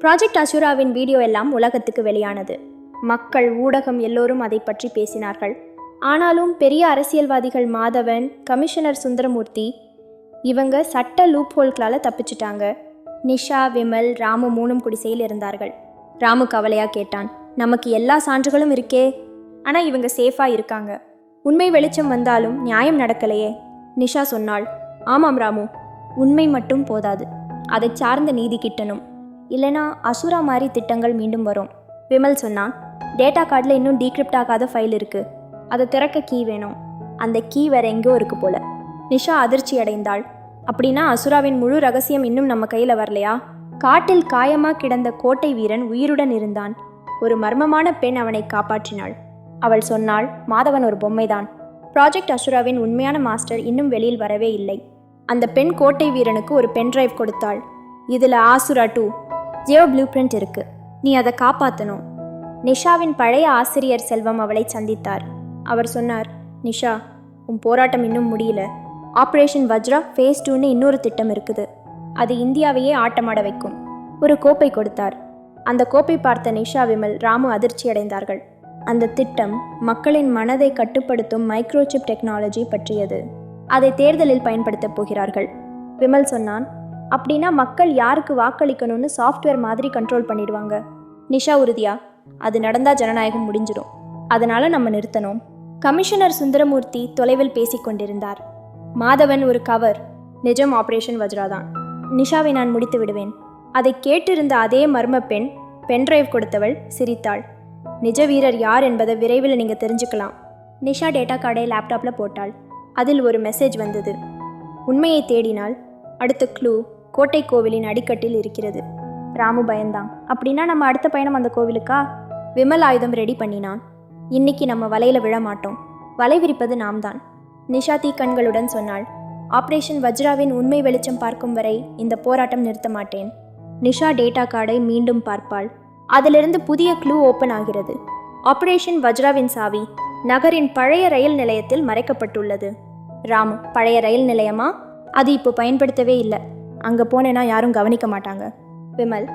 Project அசுராவின் video எல்லாம் உலகத்துக்கு வெளியானது. மக்கள் ஊடகம் எல்லோரும் அதை பற்றி பேசினார்கள். ஆனாலும் பெரிய அரசியல்வாதிகள் மாதவன் கமிஷனர் சுந்தரமூர்த்தி இவங்க சட்ட லூப் ஹோல்களால் தப்பிச்சிட்டாங்க. நிஷா விமல் ராமு மூணும் குடிசையில் இருந்தார்கள். ராமு கவலையாக கேட்டான். நமக்கு எல்லா சான்றுகளும் இருக்கே. ஆனால் இவங்க சேஃபாக இருக்காங்க. உண்மை வெளிச்சம் வந்தாலும் நியாயம் நடக்கலையே. நிஷா சொன்னாள். ஆமாம் ராமு. உண்மை மட்டும் போதாது. அதை சார்ந்த நீதி கிட்டணும். இல்லைனா அசுரா மாதிரி திட்டங்கள் மீண்டும் வரும். விமல் சொன்னான் டேட்டா கார்டில் இன்னும் டீக்ரிப்ட் ஆகாத ஃபைல் இருக்கு. அதை திறக்க கீ வேணும். அந்த கீ வேற எங்கேயோ இருக்கு போல. நிஷா அதிர்ச்சி அடைந்தாள். அப்படின்னா அசுராவின் முழு ரகசியம் இன்னும் நம்ம கையில் வரலையா? காட்டில் காயமாக கிடந்த கோட்டை வீரன் உயிருடன் இருந்தான். ஒரு மர்மமான பெண் அவனை காப்பாற்றினாள். அவள் சொன்னாள் மாதவன் ஒரு பொம்மைதான். ப்ராஜெக்ட் அசுராவின் உண்மையான மாஸ்டர் இன்னும் வெளியில் வரவே இல்லை. அந்த பெண் கோட்டை வீரனுக்கு ஒரு பென் டிரைவ் கொடுத்தாள். இதில் ஆசுரா டூ ஜியோ ப்ளூ பிரிண்ட் இருக்கு. நீ அதை காப்பாற்றணும் நிஷாவின் பழைய ஆசிரியர் செல்வம் அவளை சந்தித்தார். அவர் சொன்னார் நிஷா உன் போராட்டம் இன்னும் முடியல. ஆப்ரேஷன் வஜ்ரா ஃபேஸ் டூன்னு இன்னொரு திட்டம் இருக்குது. அது இந்தியாவையே ஆட்டமாட வைக்கும். ஒரு கோப்பை கொடுத்தார். அந்த கோப்பை பார்த்த நிஷா விமல் ராமு அதிர்ச்சி அடைந்தார்கள். அந்த திட்டம் மக்களின் மனதை கட்டுப்படுத்தும் மைக்ரோசிப் டெக்னாலஜி பற்றியது. அதை தேர்தலில் பயன்படுத்தப் போகிறார்கள். விமல் சொன்னான் அப்படின்னா மக்கள் யாருக்கு வாக்களிக்கணும்னு சாஃப்ட்வேர் மாதிரி கண்ட்ரோல் பண்ணிடுவாங்க. நிஷா உறுதியா? அது நடந்தால் ஜனநாயகம் முடிஞ்சிடும். அதனால் நம்ம நிறுத்தணும். கமிஷனர் சுந்தரமூர்த்தி தொலைவில் பேசிக் கொண்டிருந்தார். மாதவன் ஒரு கவர் நிஜம் ஆப்ரேஷன் வஜ்ராதான் நிஷாவை நான் முடித்து விடுவேன். அதை கேட்டிருந்த அதே மர்ம பெண் பென்ட்ரைவ் கொடுத்தவள் சிரித்தாள். நிஜ வீரர் யார் என்பதை விரைவில் நீங்கள் தெரிஞ்சுக்கலாம். நிஷா டேட்டா கார்டை லேப்டாப்பில் போட்டாள். அதில் ஒரு மெசேஜ் வந்தது. உண்மையை தேடினால் அடுத்த க்ளூ கோட்டை கோவிலின் அடிக்கட்டில் இருக்கிறது. ராமு பயந்தான். அப்படின்னா நம்ம அடுத்த பயணம் அந்த கோவிலுக்கா? விமல் ஆயுதம் ரெடி பண்ணினான். இன்னைக்கு நம்ம வலையில விழ மாட்டோம். வலை விரிப்பது நாம் தான் நிஷா தீக்கண்களுடன் சொன்னாள். ஆபரேஷன் வஜ்ராவின் உண்மை வெளிச்சம் பார்க்கும் வரை இந்த போராட்டம் நிறுத்த மாட்டேன். நிஷா டேட்டா கார்டை மீண்டும் பார்ப்பாள். அதிலிருந்து புதிய க்ளூ ஓப்பன் ஆகிறது. ஆபரேஷன் வஜ்ராவின் சாவி நகரின் பழைய ரயில் நிலையத்தில் மறைக்கப்பட்டுள்ளது. ராமு பழைய ரயில் நிலையமா? அது இப்போ பயன்படுத்தவே இல்லை. அங்கே போனேன்னா யாரும் கவனிக்க மாட்டாங்க. விமல்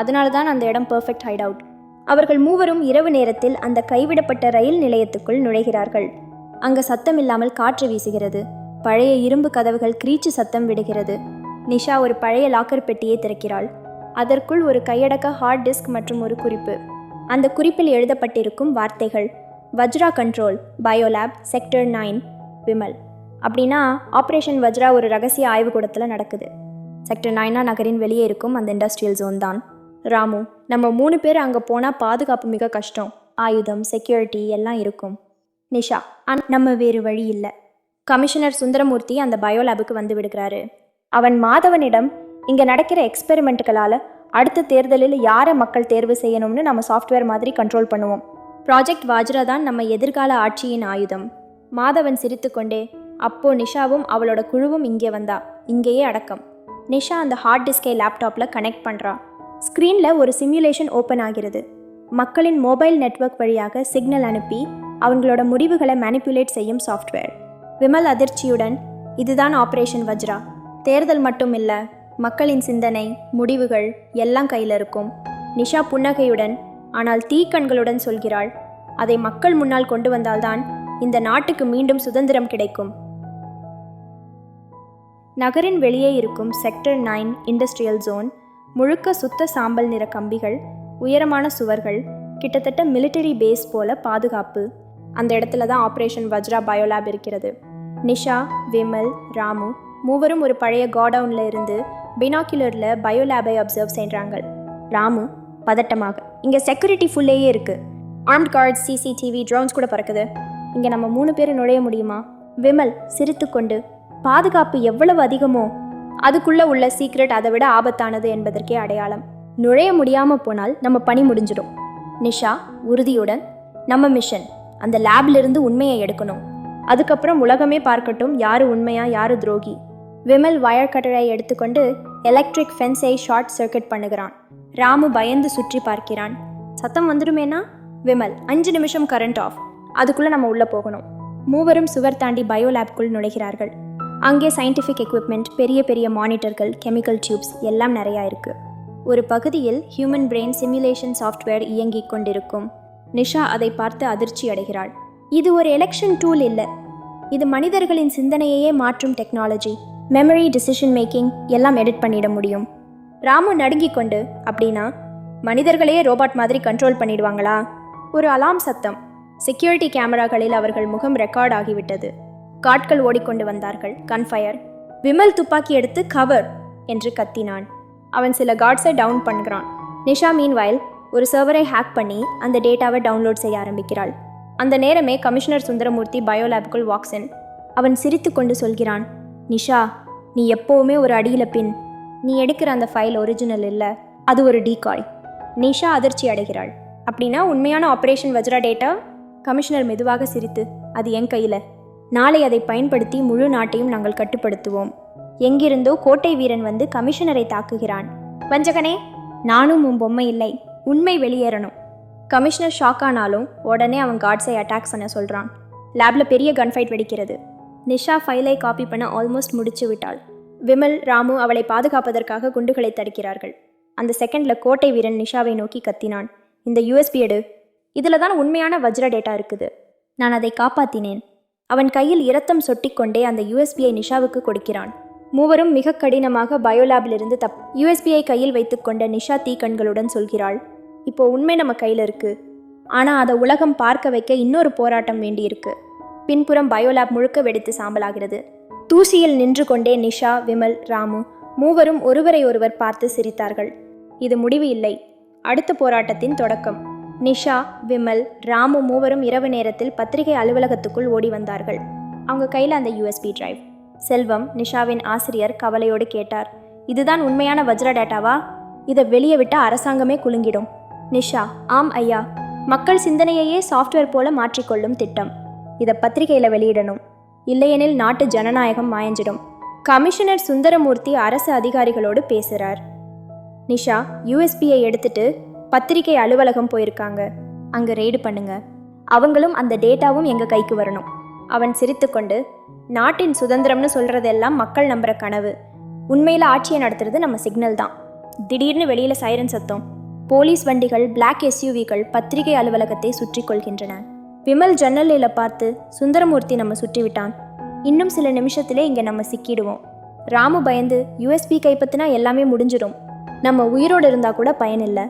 அதனால தான் அந்த இடம் பர்ஃபெக்ட் ஹைட் அவுட் அவர்கள் மூவரும் இரவு நேரத்தில் அந்த கைவிடப்பட்ட ரயில் நிலையத்துக்குள் நுழைகிறார்கள். அங்கு சத்தம் இல்லாமல் காற்று வீசுகிறது. பழைய இரும்பு கதவுகள் கிரீச்சு சத்தம் விடுகிறது. நிஷா ஒரு பழைய லாக்கர் பெட்டியை திறக்கிறாள். அதற்குள் ஒரு கையடக்க ஹார்ட் டிஸ்க் மற்றும் ஒரு குறிப்பு. அந்த குறிப்பில் எழுதப்பட்டிருக்கும் வார்த்தைகள் Vajra control biolab sector nine Vimal. அப்படின்னா ஆப்ரேஷன் வஜ்ரா ஒரு ரகசிய ஆய்வுக்கூடத்தில் நடக்குது. செக்டர் நைனா நகரின் வெளியே இருக்கும் அந்த இண்டஸ்ட்ரியல் ஜோன் தான். ராமு நம்ம மூணு பேர் அங்கே போனால் பாதுகாப்பு மிக கஷ்டம். ஆயுதம் செக்யூரிட்டி எல்லாம் இருக்கும். நிஷா ஆனா நம்ம வேறு வழி இல்லை. கமிஷனர் சுந்தரமூர்த்தி அந்த பயோலேபுக்கு வந்து விடுகிறாரு. அவன் மாதவனிடம் இங்கே நடக்கிற எக்ஸ்பெரிமெண்ட்டுகளால் அடுத்த தேர்தலில் யாரை மக்கள் தேர்வு செய்யணும்னு நம்ம சாஃப்ட்வேர் மாதிரி கண்ட்ரோல் பண்ணுவோம். ப்ராஜெக்ட் வாஜ்ரா தான் நம்ம எதிர்கால ஆட்சியின் ஆயுதம். மாதவன் சிரித்துக்கொண்டே அப்போ நிஷாவும் அவளோட குழுவும் இங்கே வந்தா இங்கேயே அடக்கம். நிஷா அந்த ஹார்ட் டிஸ்கை லேப்டாப்பில் கனெக்ட் பண்ணுறா ஸ்க்ரீனில் ஒரு சிமுலேஷன் ஓப்பன் ஆகிறது. மக்களின் மொபைல் நெட்வொர்க் வழியாக சிக்னல் அனுப்பி அவங்களோட முடிவுகளை மேனிப்புலேட் செய்யும் சாஃப்ட்வேர் விமல் அதிர்ச்சியுடன் இதுதான் ஆப்ரேஷன் வஜ்ரா. தேர்தல் மட்டும் இல்லை மக்களின் சிந்தனை முடிவுகள் எல்லாம் கையில் இருக்கும். நிஷா புன்னகையுடன் ஆனால் தீக்கண்களுடன் சொல்கிறாள். அதை மக்கள் முன்னால் கொண்டு வந்தால்தான் இந்த நாட்டுக்கு மீண்டும் சுதந்திரம் கிடைக்கும். நகரின் வெளியே இருக்கும் செக்டர் நைன் இண்டஸ்ட்ரியல் ஜோன் முழுக்க சுத்த சாம்பல் நிற கம்பிகள் உயரமான சுவர்கள் கிட்டத்தட்ட மிலிட்டரி பேஸ் போல பாதுகாப்பு. அந்த இடத்துல தான் ஆப்ரேஷன் வஜ்ரா பயோலேப் இருக்கிறது. நிஷா விமல் ராமு மூவரும் ஒரு பழைய கோடவுனில் இருந்து பினாக்குலரில் பயோலேபை அப்சர்வ் செய்கிறாங்க ராமு பதட்டமாக இங்கே செக்யூரிட்டி ஃபுல்லேயே இருக்குது ஆர்ம்ட் கார்ட்ஸ் சிசிடிவி ட்ரோன்ஸ் கூட பறக்குது. இங்கே நம்ம மூணு பேர் நுழைய முடியுமா? விமல் சிரித்துக்கொண்டு பாதுகாப்பு எவ்வளவு அதிகமோ அதுக்குள்ளே உள்ள சீக்ரெட் அதை விட ஆபத்தானது என்பதற்கே அடையாளம். நுழைய முடியாமல் போனால் நம்ம பணி முடிஞ்சிடும். நிஷா உறுதியுடன் நம்ம மிஷன் அந்த லேப்லேருந்து உண்மையை எடுக்கணும். அதுக்கப்புறம் உலகமே பார்க்கட்டும் யாரு உண்மையா யாரு துரோகி. விமல் வயர் கட்டரை எடுத்துக்கொண்டு எலக்ட்ரிக் ஃபென்ஸை ஷார்ட் சர்க்கிட் பண்ணுகிறான். ராமு பயந்து சுற்றி பார்க்கிறான். சத்தம் வந்துடுமேனா? விமல் அஞ்சு நிமிஷம் கரண்ட் ஆஃப் அதுக்குள்ளே நம்ம உள்ளே போகணும். மூவரும் சுவர் தாண்டி பயோ லேப்குள் நுழைகிறார்கள். அங்கே சயின்டிஃபிக் எக்யூப்மெண்ட் பெரிய பெரிய மானிட்டர்கள் கெமிக்கல் டியூப்ஸ் எல்லாம் நிறையா இருக்குது ஒரு பகுதியில் ஹியூமன் பிரெயின் சிமுலேஷன் சாஃப்ட்வேர் இயங்கிக் கொண்டிருக்கும். நிஷா அதை பார்த்து அதிர்ச்சி அடைகிறாள். இது ஒரு எலெக்ஷன் டூல் இல்லை. இது மனிதர்களின் சிந்தனையையே மாற்றும் டெக்னாலஜி மெமரி டிசிஷன் மேக்கிங் எல்லாம் எடிட் பண்ணிட முடியும். ராமு நடுங்கிக் கொண்டு அப்படின்னா மனிதர்களையே ரோபாட் மாதிரி கண்ட்ரோல் பண்ணிடுவாங்களா? ஒரு அலாம் சத்தம். செக்யூரிட்டி கேமராக்களில் அவர்கள் முகம் ரெக்கார்ட் ஆகிவிட்டது. காட்கள் ஓடிக்கொண்டு வந்தார்கள். கன்ஃபயர் விமல் துப்பாக்கி எடுத்து கவர் என்று கத்தினான். அவன் சில காட்ஸை டவுன் பண்ணுறான் நிஷா மீன்வாயில் ஒரு சர்வரை ஹேக் பண்ணி அந்த டேட்டாவை டவுன்லோட் செய்ய ஆரம்பிக்கிறாள். அந்த நேரமே கமிஷனர் சுந்தரமூர்த்தி பயோலேபுக்குள் வாக்ஸின் அவன் சிரித்து கொண்டு சொல்கிறான் நிஷா நீ எப்போவுமே ஒரு அடியில் பின். நீ எடுக்கிற அந்த ஃபைல் ஒரிஜினல் இல்லை. அது ஒரு டீகாய் நிஷா அதிர்ச்சி அடைகிறாள். அப்படின்னா உண்மையான ஆப்ரேஷன் வஜ்ரா டேட்டா கமிஷனர் மெதுவாக சிரித்து அது என் கையில். நாளை அதை பயன்படுத்தி முழு நாட்டையும் நாங்கள் கட்டுப்படுத்துவோம். எங்கிருந்தோ கோட்டை வீரன் வந்து கமிஷனரை தாக்குகிறான். வஞ்சகனே நானும் உன் பொம்மை இல்லை உண்மை வெளியேறணும். கமிஷனர் ஷாக் ஆனாலும் உடனே அவன் கார்ட்ஸை அட்டாக் பண்ண சொல்கிறான் லேபில் பெரிய கன் ஃபைட் வெடிக்கிறது. நிஷா ஃபைலை காப்பி பண்ண ஆல்மோஸ்ட் முடிச்சு விட்டாள். விமல் ராமு அவளை பாதுகாப்பதற்காக குண்டுகளை தடுக்கிறார்கள். அந்த செகண்டில் கோட்டை வீரன் நிஷாவை நோக்கி கத்தினான். இந்த யூஎஸ்பி எடு. இதில் தான் உண்மையான வஜ்ர டேட்டா இருக்குது. நான் அதை காப்பாத்தினேன். அவன் கையில் இரத்தம் சொட்டிக்கொண்டே அந்த யூஎஸ்பியை நிஷாவுக்கு கொடுக்கிறான். மூவரும் மிக கடினமாக பயோலேபிலிருந்து தப் யூஎஸ்பியை கையில் வைத்துக்கொண்ட நிஷா தீக்கண்களுடன் சொல்கிறாள் இப்போ உண்மை நம்ம கையில் இருக்கு. ஆனால் அதை உலகம் பார்க்க வைக்க இன்னொரு போராட்டம் வேண்டியிருக்கு. பின்புறம் பயோலேப் முழுக்க வெடித்து சாம்பலாகிறது. தூசியில் நின்று கொண்டே நிஷா விமல் ராமு மூவரும் ஒருவரை ஒருவர் பார்த்து சிரித்தார்கள். இது முடிவு இல்லை. அடுத்த போராட்டத்தின் தொடக்கம். நிஷா விமல் ராமு மூவரும் இரவு நேரத்தில் பத்திரிகை அலுவலகத்துக்குள் ஓடி வந்தார்கள். அவங்க கையில் அந்த யூஎஸ்பி டிரைவ் செல்வம் நிஷாவின் ஆசிரியர் கவலையோடு கேட்டார். இதுதான் உண்மையான வஜ்ர டேட்டாவா? இதை வெளியே விட்ட அரசாங்கமே குலுங்கிடும். நிஷா ஆம் ஐயா. மக்கள் சிந்தனையையே சாஃப்ட்வேர் போல மாற்றிக்கொள்ளும் திட்டம். இதை பத்திரிகையில் வெளியிடணும். இல்லையெனில் நாட்டு ஜனநாயகம் மாயஞ்சிடும். கமிஷனர் சுந்தரமூர்த்தி அரசு அதிகாரிகளோடு பேசுகிறார் நிஷா யூஎஸ்பியை எடுத்துட்டு பத்திரிகை அலுவலகம் போயிருக்காங்க. அங்கே ரெய்டு பண்ணுங்க. அவங்களும் அந்த டேட்டாவும் எங்கள் கைக்கு வரணும். அவன் சிரித்துக்கொண்டு நாட்டின் சுதந்திரம்னு சொல்கிறதெல்லாம் மக்கள் நம்புற கனவு. உண்மையில் ஆட்சியை நடத்துறது நம்ம சிக்னல் தான். திடீர்னு வெளியில் சைரன் சத்தம். போலீஸ் வண்டிகள் பிளாக் எஸ்யூவிகள் பத்திரிகை அலுவலகத்தை சுற்றி கொள்கின்றன விமல் ஜன்னலில் பார்த்து சுந்தரமூர்த்தி நம்ம சுற்றி விட்டான். இன்னும் சில நிமிஷத்திலே இங்கே நம்ம சிக்கிடுவோம். ராமு பயந்து யூஎஸ்பி கைப்பற்றினா எல்லாமே முடிஞ்சிடும். நம்ம உயிரோடு இருந்தால் கூட பயனில்லை.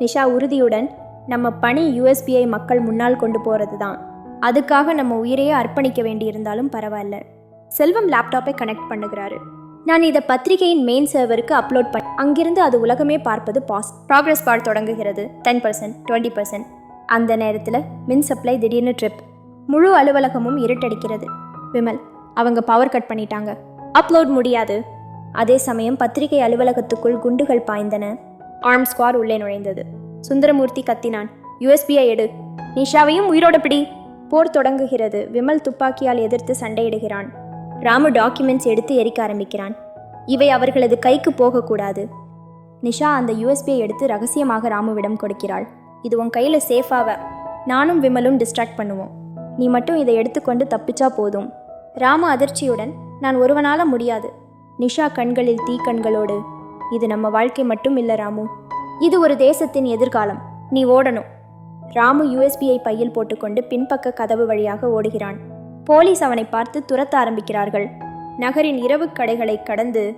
நிஷா உறுதியுடன் நம்ம பணி யூஎஸ்பிஐ மக்கள் முன்னால் கொண்டு போகிறது தான் அதுக்காக நம்ம உயிரையே அர்ப்பணிக்க வேண்டியிருந்தாலும் பரவாயில்ல. செல்வம் லேப்டாப்பை கனெக்ட் பண்ணுகிறாரு. நான் இதை பத்திரிகையின் மெயின் சர்வருக்கு அப்லோட் பண்ண அங்கிருந்து அது உலகமே பார்ப்பது பாஸ் ப்ராக்ரஸ் பார் தொடங்குகிறது. டென் பர்சன்ட் டுவெண்ட்டி பர்சன்ட் அந்த நேரத்தில் மின் சப்ளை திடீர்னு ட்ரிப் முழு அலுவலகமும் இருட்டடிக்கிறது. விமல் அவங்க பவர் கட் பண்ணிட்டாங்க. அப்லோட் முடியாது. அதே சமயம் பத்திரிகை அலுவலகத்துக்குள் குண்டுகள் பாய்ந்தன. ஆர்ம் ஸ்குவாட் உள்ளே நுழைந்தது. சுந்தரமூர்த்தி கத்தினான் யூஎஸ்பியை எடு. நிஷாவையும் உயிரோட பிடி. போர் தொடங்குகிறது. விமல் துப்பாக்கியால் எதிர்த்து சண்டையிடுகிறான். ராமு டாக்குமெண்ட்ஸ் எடுத்து எரிக்க ஆரம்பிக்கிறான். இவை அவர்களது கைக்கு போகக்கூடாது. நிஷா அந்த யூஎஸ்பியை எடுத்து ரகசியமாக ராமுவிடம் கொடுக்கிறாள். இது உன் கையில் சேஃபாக நானும் விமலும் டிஸ்ட்ராக்ட் பண்ணுவோம். நீ மட்டும் இதை எடுத்துக்கொண்டு தப்பிச்சா போதும். ராமு அதிர்ச்சியுடன் நான் ஒருவனால முடியாது. நிஷா கண்களில் தீ கண்களோடு இது நம்ம வாழ்க்கை மட்டும் இல்லை ராமு. இது ஒரு தேசத்தின் எதிர்காலம். நீ ஓடணும். ராமு யூஎஸ்பியை பையில் போட்டுக்கொண்டு பின்பக்க கதவு வழியாக ஓடுகிறான். போலீஸ் அவனை பார்த்து துரத்த ஆரம்பிக்கிறார்கள். நகரின் இரவு கடைகளை கடந்து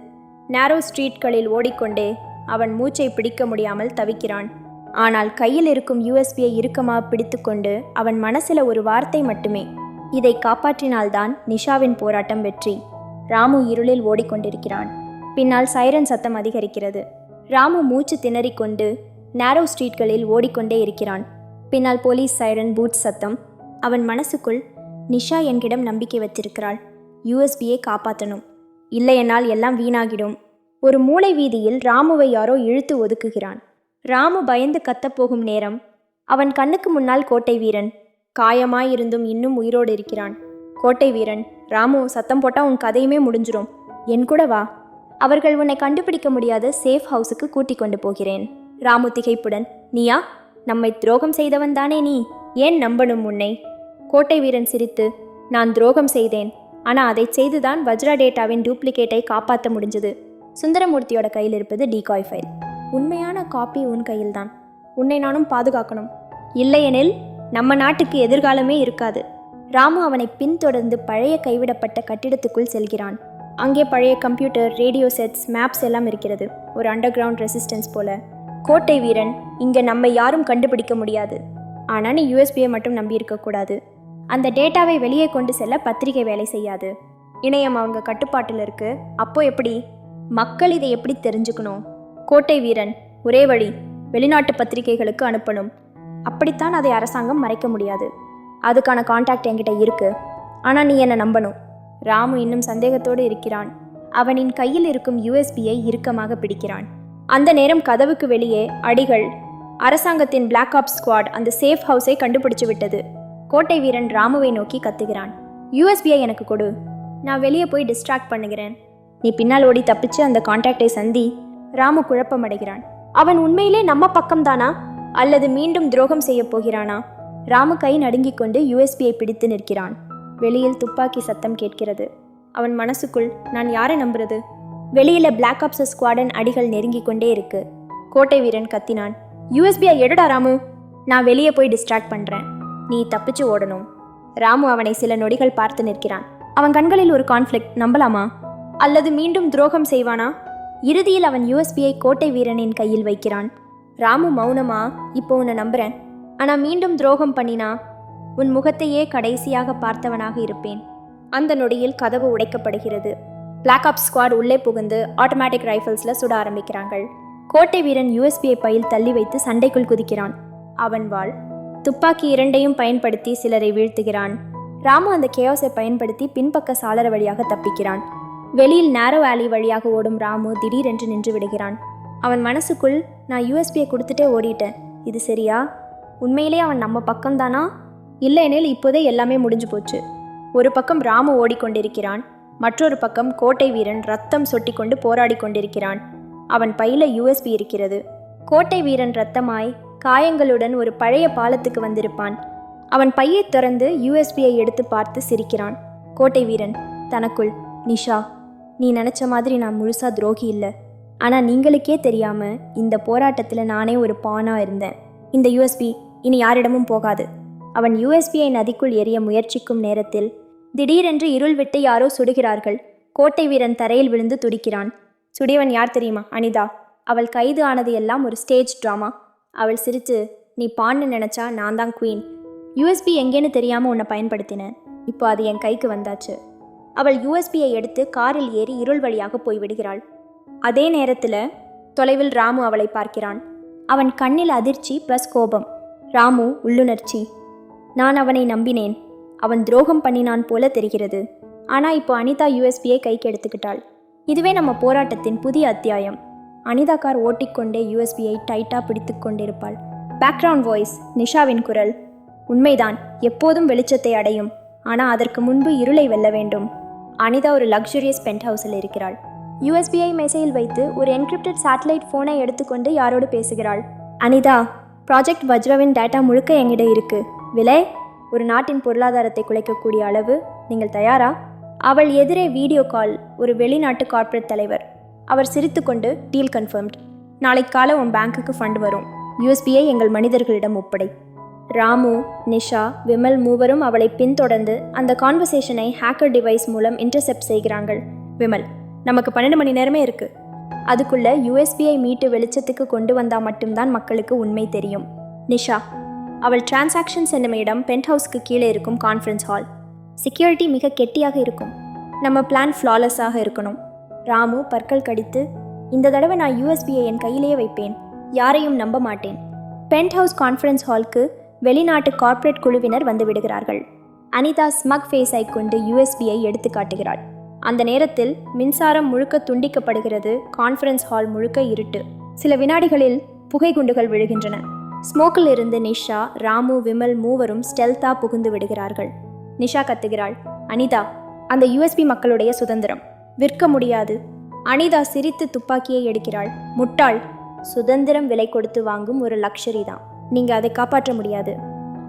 நேரோ ஸ்ட்ரீட்களில் ஓடிக்கொண்டே அவன் மூச்சை பிடிக்க முடியாமல் தவிக்கிறான். ஆனால் கையில் இருக்கும் யூஎஸ்பியை இறுக்கமாக பிடித்துக்கொண்டு அவன் மனசுல ஒரு வார்த்தை மட்டுமே இதை காப்பாற்றினால்தான் நிஷாவின் போராட்டம் வெற்றி. ராமு இருளில் ஓடிக்கொண்டிருக்கிறான். பின்னால் சைரன் சத்தம் அதிகரிக்கிறது. ராமு மூச்சு திணறிக்கொண்டு நேரோ ஸ்ட்ரீட்களில் ஓடிக்கொண்டே இருக்கிறான். பின்னால் போலீஸ் சைரன் பூட் சத்தம். அவன் மனசுக்குள் நிஷா என்கிடம் நம்பிக்கை வச்சிருக்கிறாள். யூஎஸ்பியை காப்பாற்றணும் இல்லையென்னால் எல்லாம் வீணாகிடும். ஒரு மூளை வீதியில் ராமுவை யாரோ இழுத்து ஒதுக்குகிறான். ராமு பயந்து கத்தப்போகும் நேரம். அவன் கண்ணுக்கு முன்னால் கோட்டை வீரன். காயமாயிருந்தும் இன்னும் உயிரோடு இருக்கிறான். கோட்டை வீரன் ராமு சத்தம் போட்டால் உன் கதையுமே முடிஞ்சிரும். என் கூட வா. அவர்கள் உன்னை கண்டுபிடிக்க முடியாத சேஃப் ஹவுஸுக்கு கூட்டிக் கொண்டு போகிறேன். ராமு திகைப்புடன் நீயா நம்மை துரோகம் செய்தவன் தானே நீ? ஏன் நம்பணும் உன்னை? கோட்டை வீரன் சிரித்து நான் துரோகம் செய்தேன். ஆனால் அதை செய்துதான் வஜ்ரா டேட்டாவின் டூப்ளிகேட்டை காப்பாற்ற முடிஞ்சது. சுந்தரமூர்த்தியோட கையில் இருப்பது டீகாய் ஃபைல் உண்மையான காப்பி உன் கையில்தான். உன்னை நானும் பாதுகாக்கணும். இல்லையெனில் நம்ம நாட்டுக்கு எதிர்காலமே இருக்காது. ராமு அவனை பின்தொடர்ந்து பழைய கைவிடப்பட்ட கட்டிடத்துக்குள் செல்கிறான். அங்கே பழைய கம்ப்யூட்டர் ரேடியோ செட்ஸ் மேப்ஸ் எல்லாம் இருக்கிறது. ஒரு அண்டர் கிரவுண்ட் ரெசிஸ்டன்ஸ் போல. கோட்டை வீரன் இங்கே நம்ம யாரும் கண்டுபிடிக்க முடியாது. ஆனால் நீ யூஎஸ்பியை மட்டும் நம்பி இருக்கக்கூடாது அந்த டேட்டாவை வெளியே கொண்டு செல்ல பத்திரிகை வேலை செய்யாது. இணையம் அவங்க கட்டுப்பாட்டில் இருக்கு. அப்போ எப்படி? மக்கள் இதை எப்படி தெரிஞ்சுக்கணும்? கோட்டை வீரன் ஒரே வழி வெளிநாட்டு பத்திரிகைகளுக்கு அனுப்பணும். அப்படித்தான் அதை அரசாங்கம் மறைக்க முடியாது. அதுக்கான காண்டாக்ட் என்கிட்ட இருக்கு. ஆனால் நீ என்னை நம்பணும். ராமு இன்னும் சந்தேகத்தோடு இருக்கிறான். அவனின் கையில் இருக்கும் யூஎஸ்பியை இறுக்கமாக பிடிக்கிறான். அந்த நேரம் கதவுக்கு வெளியே அடிகள் அரசாங்கத்தின் பிளாக் ஆப் ஸ்குவாட் அந்த சேஃப் ஹவுஸை கண்டுபிடிச்சு விட்டது. கோட்டை வீரன் ராமுவை நோக்கி கத்துகிறான். யூஎஸ்பியை எனக்கு கொடு. நான் வெளியே போய் டிஸ்ட்ராக்ட் பண்ணுகிறேன். நீ பின்னால் ஓடி தப்பிச்சு அந்த காண்டாக்டை சந்தி ராமு குழப்பமடைகிறான். அவன் உண்மையிலே நம்ம பக்கம்தானா? அல்லது மீண்டும் துரோகம் செய்ய போகிறானா? ராமு கை நடுங்கிக் கொண்டு யூஎஸ்பியை பிடித்து நிற்கிறான். வெளியில் துப்பாக்கி சத்தம் கேட்கிறது. அவன் மனசுக்குள் நான் யாரை நம்புறது? வெளியில பிளாக் ஆப்ஸ் ஸ்குவாடன் அடிகள் நெருங்கிக் கொண்டே இருக்கு. கோட்டை வீரன் கத்தினான் யூஎஸ்பிஐ எடுடா ராமு. நான் வெளியே போய் டிஸ்ட்ராக்ட் பண்றேன். நீ தப்பிச்சு ஓடணும். ராமு அவனை சில நொடிகள் பார்த்து நிற்கிறான். அவன் கண்களில் ஒரு கான்ஃப்ளிக்ட் நம்பலாமா? அல்லது மீண்டும் துரோகம் செய்வானா? இறுதியில் அவன் யூஎஸ்பியை கோட்டை வீரனின் கையில் வைக்கிறான். ராமு மௌனமா? இப்போ உன்னை நம்புறேன். ஆனா மீண்டும் துரோகம் பண்ணினா உன் முகத்தையே கடைசியாக பார்த்தவனாக இருப்பேன். அந்த நொடியில் கதவு உடைக்கப்படுகிறது. பிளாக் ஆப் ஸ்குவாட் உள்ளே புகுந்து ஆட்டோமேட்டிக் ரைஃபிள்ஸில் சுட ஆரம்பிக்கிறாங்கள் கோட்டை வீரன் யூஎஸ்பிஐ பையில் தள்ளி வைத்து சண்டைக்குள் குதிக்கிறான். அவன் வாழ் துப்பாக்கி இரண்டையும் பயன்படுத்தி சிலரை வீழ்த்துகிறான். ராமு அந்த கேயோஸை பயன்படுத்தி பின்பக்க சாளர வழியாக தப்பிக்கிறான். வெளியில் நேரோ வேலி வழியாக ஓடும் ராமு திடீரென்று நின்று விடுகிறான். அவன் மனசுக்குள் நான் யூஎஸ்பியை கொடுத்துட்டே ஓடிட்டேன். இது சரியா? உண்மையிலே அவன் நம்ம பக்கம்தானா? இல்லையெனில் இப்போதே எல்லாமே முடிஞ்சு போச்சு. ஒரு பக்கம் ராமு ஓடிக்கொண்டிருக்கிறான் மற்றொரு பக்கம் கோட்டை வீரன் ரத்தம் சொட்டிக்கொண்டு போராடி கொண்டிருக்கிறான். அவன் பையில யூஎஸ்பி இருக்கிறது. கோட்டை வீரன் ரத்தமாய் காயங்களுடன் ஒரு பழைய பாலத்துக்கு வந்திருப்பான். அவன் பையை திறந்து யூஎஸ்பியை எடுத்து பார்த்து சிரிக்கிறான். கோட்டை வீரன் தனக்குள் நிஷா நீ நினச்ச மாதிரி நான் முழுசா துரோகி இல்லை. ஆனால் நீங்களுக்கே தெரியாமல் இந்த போராட்டத்தில் நானே ஒரு பானாக இருந்தேன். இந்த யூஎஸ்பி இனி யாரிடமும் போகாது. அவன் யூஎஸ்பிஐ நதிக்குள் எரிய முயற்சிக்கும் நேரத்தில் திடீரென்று இருள் விட்டு யாரோ சுடுகிறார்கள். கோட்டை வீரன் தரையில் விழுந்து துடிக்கிறான். சுடியவன் யார் தெரியுமா? அனிதா. அவள் கைது ஆனது எல்லாம் ஒரு ஸ்டேஜ் ட்ராமா. அவள் சிரித்து நீ பான்னு நினச்சா நான் தான் குவீன். யூஎஸ்பி எங்கேன்னு தெரியாமல் உன்னை பயன்படுத்தினேன் இப்போ அது என் கைக்கு வந்தாச்சு. அவள் யூஎஸ்பியை எடுத்து காரில் ஏறி இருள் வழியாக போய்விடுகிறாள் அதே நேரத்தில் தொலைவில் ராமு அவளை பார்க்கிறான். அவன் கண்ணில் அதிர்ச்சி ப்ளஸ் கோபம். ராமு உள்ளுணர்ச்சி. நான் அவனை நம்பினேன். அவன் துரோகம் பண்ணினான் போல தெரிகிறது. ஆனால் இப்போ அனிதா யூஎஸ்பியை கைக்கு எடுத்துக்கிட்டாள். இதுவே நம்ம போராட்டத்தின் புதிய அத்தியாயம். அனிதா கார் ஓட்டிக்கொண்டே யூஎஸ்பியை டைட்டாக பிடித்து கொண்டிருப்பாள். பேக்ரவுண்ட் வாய்ஸ் நிஷாவின் குரல். உண்மைதான் எப்போதும் வெளிச்சத்தை அடையும். ஆனால் அதற்கு முன்பு இருளை வெல்ல வேண்டும். அனிதா ஒரு லக்ஸுரியஸ் பென்ட் ஹவுஸில் இருக்கிறாள் யூஎஸ்பிஐ மெசையில் வைத்து ஒரு என்கிரிப்டட் சேட்டலைட் ஃபோனை எடுத்துக்கொண்டு யாரோடு பேசுகிறாள்? அனிதா ப்ராஜெக்ட் வஜ்ரவின் டேட்டா முழுக்க எங்கிட்ட இருக்குது விலை ஒரு நாட்டின் பொருளாதாரத்தை குலைக்கக்கூடிய அளவு நீங்கள் தயாரா? அவள் எதிரே வீடியோ கால் ஒரு வெளிநாட்டு கார்ப்பரேட் தலைவர். அவர் சிரித்துக்கொண்டு டீல் கன்ஃபர்ம்ட். நாளை காலை உன் பேங்க்குக்கு ஃபண்ட் வரும். யூஎஸ்பியை எங்கள் மனிதர்களிடம் ஒப்படை. ராமு நிஷா விமல் மூவரும் அவளை பின்தொடர்ந்து அந்த கான்வர்சேஷனை ஹேக்கர் டிவைஸ் மூலம் இன்டர்செப்ட் செய்கிறார்கள். விமல் நமக்கு பன்னெண்டு மணி நேரமே இருக்கு. அதுக்குள்ள யூஎஸ்பிஐ மீட்டு வெளிச்சத்துக்கு கொண்டு வந்தால் மட்டும்தான் மக்களுக்கு உண்மை தெரியும். நிஷா அவள் டிரான்சாக்ஷன்ஸ் என்னும் இடம் பென்ட் ஹவுஸ்க்கு கீழே இருக்கும் கான்ஃபரன்ஸ் ஹால் செக்யூரிட்டி மிக கெட்டியாக இருக்கும். நம்ம பிளான் ஃப்ளாலெஸ்ஸாக இருக்கணும். ராமு பற்கள் கடித்து இந்த தடவை நான் யூஎஸ்பியை என் கையிலேயே வைப்பேன். யாரையும் நம்ப மாட்டேன். பென்ட் ஹவுஸ் கான்ஃபரன்ஸ் ஹால்க்கு வெளிநாட்டு கார்ப்பரேட் குழுவினர் வந்து விடுகிறார்கள். அனிதா ஸ்மக் ஃபேஸை கொண்டு யூஎஸ்பியை எடுத்து காட்டுகிறாள். அந்த நேரத்தில் மின்சாரம் முழுக்க துண்டிக்கப்படுகிறது கான்ஃபரன்ஸ் ஹால் முழுக்க இருட்டு. சில வினாடிகளில் புகை குண்டுகள் விழுகின்றன. ஸ்மோக்கில் இருந்து நிஷா ராமு விமல் மூவரும் ஸ்டெல்தா புகுந்து விடுகிறார்கள். நிஷா கத்துகிறாள் அனிதா அந்த யூஎஸ்பி மக்களுடைய சுதந்திரம். விற்க முடியாது. அனிதா சிரித்து துப்பாக்கியை எடுக்கிறாள் முட்டாள் சுதந்திரம் விலை கொடுத்து வாங்கும் ஒரு லக்ஷரி தான். நீங்கள் அதை காப்பாற்ற முடியாது.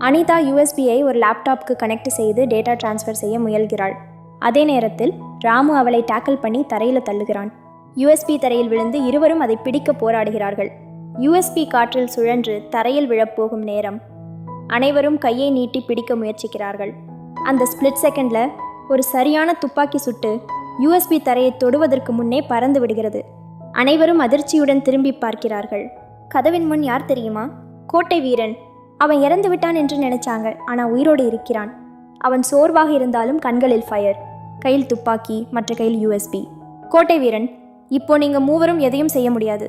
அனிதா யூஎஸ்பியை ஒரு லேப்டாப்க்கு கனெக்ட் செய்து டேட்டா டிரான்ஸ்ஃபர் செய்ய முயல்கிறாள். அதே நேரத்தில் ராமு அவளை டேக்கிள் பண்ணி தரையில் தள்ளுகிறான். யூஎஸ்பி தரையில் விழுந்து இருவரும் அதை பிடிக்க போராடுகிறார்கள். யூஎஸ்பி காற்றில் சுழன்று தரையில் விழப்போகும் நேரம். அனைவரும் கையை நீட்டி பிடிக்க முயற்சிக்கிறார்கள். அந்த ஸ்பிளிட் செகண்ட்ல ஒரு சரியான துப்பாக்கி சுட்டு யூஎஸ்பி தரையை தொடுவதற்கு முன்னே பறந்து விடுகிறது. அனைவரும் அதிர்ச்சியுடன் திரும்பி பார்க்கிறார்கள். கதவின் முன் யார் தெரியுமா? கோட்டை வீரன். அவன் இறந்து விட்டான் என்று நினைச்சாங்க. ஆனால் உயிரோடு இருக்கிறான். அவன் சோர்வாக இருந்தாலும் கண்களில் ஃபயர் கையில் துப்பாக்கி மற்ற கையில் யூஎஸ்பி கோட்டை வீரன் இப்போ நீங்கள் மூவரும் எதையும் செய்ய முடியாது.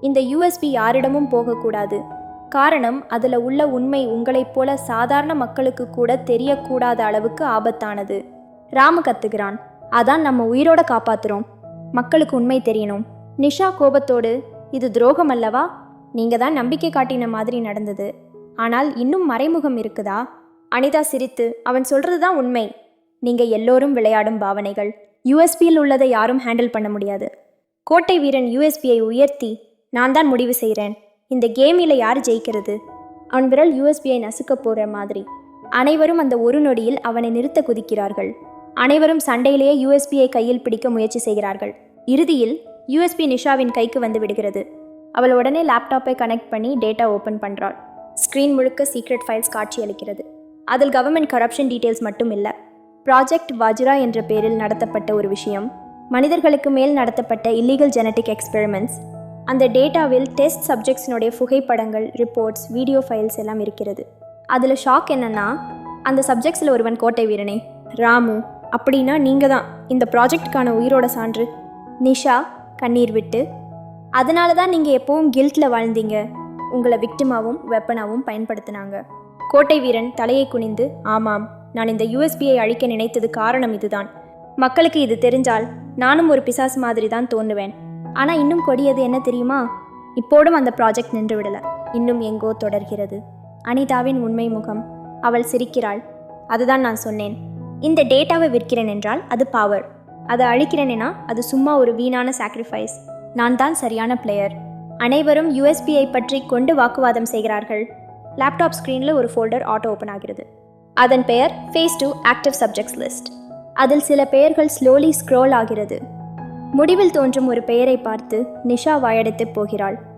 இந்த யூஎஸ்பி யாரிடமும் போகக்கூடாது. காரணம் அதில் உள்ள உண்மை உங்களைப் போல சாதாரண மக்களுக்கு கூட தெரியக்கூடாத அளவுக்கு ஆபத்தானது. ராமு கத்துகிறான். அதான் நம்ம உயிரோட காப்பாத்துறோம். மக்களுக்கு உண்மை தெரியணும். நிஷா கோபத்தோடு இது துரோகம் அல்லவா? நீங்க தான் நம்பிக்கை காட்டின மாதிரி நடந்தது. ஆனால் இன்னும் மறைமுகம் இருக்குதா? அனிதா சிரித்து அவன் சொல்றது தான் உண்மை. நீங்க எல்லோரும் விளையாடும் பாவனைகள். யூஎஸ்பியில் உள்ளதை யாரும் ஹேண்டில் பண்ண முடியாது. கோட்டை வீரன் யூஎஸ்பியை உயர்த்தி நான் தான் முடிவு செய்கிறேன் இந்த கேமில் யார் ஜெயிக்கிறது? அவன் விரல் யூஎஸ்பியை நசுக்க போகிற மாதிரி. அனைவரும் அந்த ஒரு நொடியில் அவனை நிறுத்த குதிக்கிறார்கள். அனைவரும் சண்டையிலேயே யூஎஸ்பியை கையில் பிடிக்க முயற்சி செய்கிறார்கள். இறுதியில் யூஎஸ்பி நிஷாவின் கைக்கு வந்து விடுகிறது. அவள் உடனே லேப்டாப்பை கனெக்ட் பண்ணி டேட்டா ஓப்பன் பண்ணுறாள் ஸ்க்ரீன் முழுக்க சீக்ரெட் ஃபைல்ஸ் காட்சியளிக்கிறது. அதில் கவர்மெண்ட் கரப்ஷன் டீட்டெயில்ஸ் மட்டும் இல்லை. ப்ராஜெக்ட் வஜ்ரா என்ற பேரில் நடத்தப்பட்ட ஒரு விஷயம். மனிதர்களுக்கு மேல் நடத்தப்பட்ட இல்லீகல் ஜெனட்டிக் எக்ஸ்பெரிமெண்ட்ஸ் அந்த டேட்டாவில் டெஸ்ட் சப்ஜெக்ட்ஸினுடைய புகைப்படங்கள் ரிப்போர்ட்ஸ் வீடியோ ஃபைல்ஸ் எல்லாம் இருக்கிறது. அதில் ஷாக் என்னன்னா அந்த சப்ஜெக்ட்ஸில் ஒருவன் கோட்டை வீரனே. ராமு அப்படின்னா நீங்கள் தான். இந்த ப்ராஜெக்ட்டுக்கான உயிரோட சான்று. நிஷா கண்ணீர் விட்டு அதனால தான் நீங்கள் எப்போவும் கில்ட்டில் வாழ்ந்தீங்க. உங்களை விக்டிமாவும் வெப்பனாவும் பயன்படுத்தினாங்க. கோட்டை வீரன் தலையை குனிந்து ஆமாம் நான் இந்த யூஎஸ்பியை அழிக்க நினைத்தது காரணம் இதுதான். மக்களுக்கு இது தெரிஞ்சால் நானும் ஒரு பிசாசு மாதிரி தான் தோன்றுவேன். ஆனால் இன்னும் கொடியது என்ன தெரியுமா? இப்போடும் அந்த ப்ராஜெக்ட் நின்றுவிடலை. இன்னும் எங்கோ தொடர்கிறது. அனிதாவின் உண்மை முகம். அவள் சிரிக்கிறாள். அதுதான் நான் சொன்னேன். இந்த டேட்டாவை விற்கிறேன் என்றால் அது பவர் அதை அழிக்கிறேனா அது சும்மா ஒரு வீணான சாக்ரிஃபைஸ் நான் தான் சரியான பிளேயர் அனைவரும் யூஎஸ்பிஐ பற்றி கொண்டு வாக்குவாதம் செய்கிறார்கள். லேப்டாப் ஸ்க்ரீனில் ஒரு ஃபோல்டர் ஆட்டோ ஓப்பன் ஆகிறது. அதன் பெயர் phase two active subjects list அதில் சில பெயர்கள் ஸ்லோலி ஸ்க்ரோல் ஆகிறது. முடிவில் தோன்றும் ஒரு பெயரை பார்த்து நிஷா வாயடைத்து போகிறாள்.